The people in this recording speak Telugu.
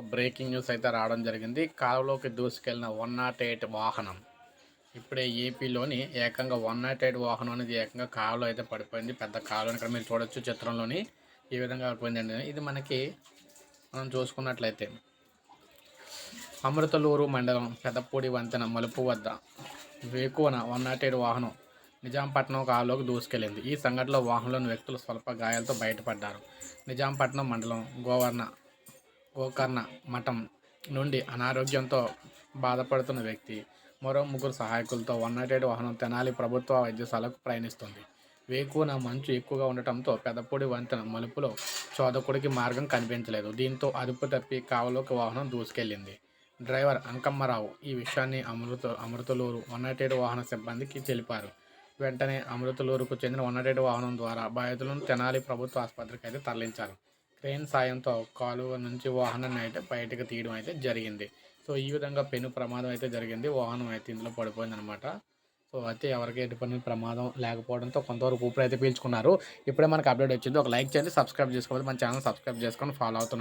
ఒక బ్రేకింగ్ న్యూస్ అయితే రావడం జరిగింది. కాలువలోకి దూసుకెళ్ళిన వన్ నాట్ ఎయిట్ వాహనం ఇప్పుడే ఏపీలోని ఏకంగా వన్ నాట్ ఎయిట్ వాహనం అనేది ఏకంగా కాలువలో అయితే పడిపోయింది. పెద్ద కాలువ ఇక్కడ మీరు చూడొచ్చు చిత్రంలోని ఈ విధంగా పడిపోయిందండి ఇది మనకి మనం చూసుకున్నట్లయితే అమృతలూరు మండలం పెదపూడి వంతెన మలుపు వద్ద వేకువన వన్ నాట్ ఎయిట్ వాహనం నిజాంపట్నం కాలువలోకి దూసుకెళ్ళింది ఈ సంఘటనలో వాహనంలోని వ్యక్తులు స్వల్ప గాయాలతో బయటపడ్డారు. నిజాంపట్నం మండలం గోవర్ణ గోకర్ణ మఠం నుండి అనారోగ్యంతో బాధపడుతున్న వ్యక్తి మరో ముగ్గురు సహాయకులతో వన్ నాట్ ఎయిట్ వాహనం తెనాలి ప్రభుత్వ వైద్యశాలకు ప్రయాణిస్తుంది. వేకువన మంచు ఎక్కువగా ఉండటంతో పెదపూడి వంతెన మలుపులో చోదకుడికి మార్గం కనిపించలేదు. దీంతో అదుపు తప్పి కావలోకి వాహనం దూసుకెళ్ళింది డ్రైవర్ అంకమ్మరావు ఈ విషయాన్ని Amruta Amrutaluru one nought eight వాహన సిబ్బందికి తెలిపారు. వెంటనే అమృతలూరుకు చెందిన వన్ నాట్ ఎయిట్ వాహనం ద్వారా బాధితులను తెనాలి ప్రభుత్వ ఆసుపత్రికి అయితే తరలించారు. క్రెయిన్ సాయంతో కాలువ నుంచి వాహనాన్ని అయితే బయటకు తీయడం అయితే జరిగింది. సో ఈ విధంగా పెను ప్రమాదం అయితే జరిగింది. వాహనం అయితే ఇందులో పడిపోయింది అనమాట సో అయితే ఎవరికి ఎటువంటి ప్రమాదం లేకపోవడంతో కొంతవరకు ఊపిరి అయితే పీల్చుకున్నారు. ఇప్పుడే మనకు అప్డేట్ వచ్చింది. ఒక లైక్ చేయండి సబ్స్క్రైబ్ చేసుకోవాలి మన ఛానల్ సబ్స్క్రైబ్ చేసుకొని ఫాలో అవుతున్నాను